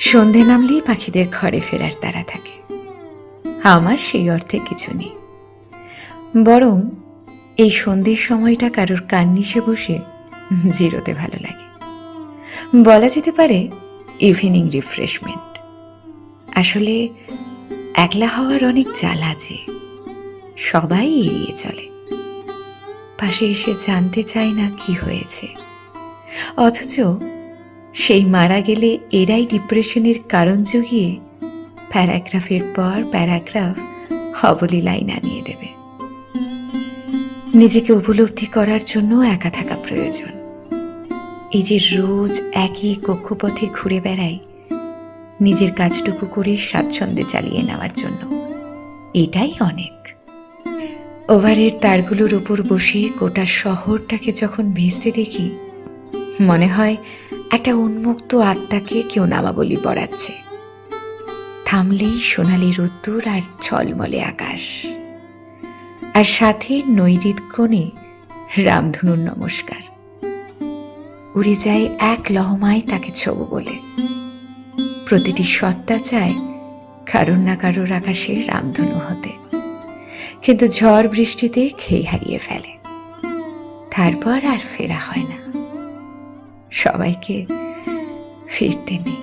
সন্ধে নামলেই পাখিদের ঘরে ফেরার তারা থাকে। আমার সেই অর্থে কিছু নেই। বরং এই সন্ধ্যের সময়টা কারোর কান্নিসে বসে জিরোতে ভালো লাগে। বলা যেতে পারে ইভিনিং রিফ্রেশমেন্ট আসলে একলা হওয়ার অনেক জ্বালা আছে সবাই এড়িয়ে চলে। পাশে এসে জানতে চায় না কি হয়েছে। অথচ সেই মারা গেলে এরাই ডিপ্রেশনের কারণ জুগিয়ে প্যারাগ্রাফের পর প্যারাগ্রাফ হবলি লাইন আনিয়ে দেবে। নিজেকে উপলব্ধি করার জন্য একা থাকা প্রয়োজন। এই যে রোজ একই কক্ষপথে ঘুরে বেড়াই, নিজের কাজটুকু করে স্বাচ্ছন্দ্যে চালিয়ে নেওয়ার জন্য, এটাই অনেক। ওভারের তারগুলোর উপর বসে গোটা শহরটাকে যখন ভেসতে দেখি, মনে হয় একটা উন্মুক্ত আত্মাকে কেউ নামাবলি পড়াচ্ছে। থামলেই সোনালি রোদ্দুর আর ঝলমলে আকাশ। আর সাথে নৈরিত কোণে রামধনুর নমস্কার। উড়ে যায় এক লহমায় তাকে ছবু বলে। প্রতিটি সত্তা চায় কারোর না কারোর আকাশে রামধনু হতে। কিন্তু ঝড় বৃষ্টিতে খেয়ে হারিয়ে ফেলে। তারপর আর ফেরা হয় না। সবাইকে ফিরতে নেই।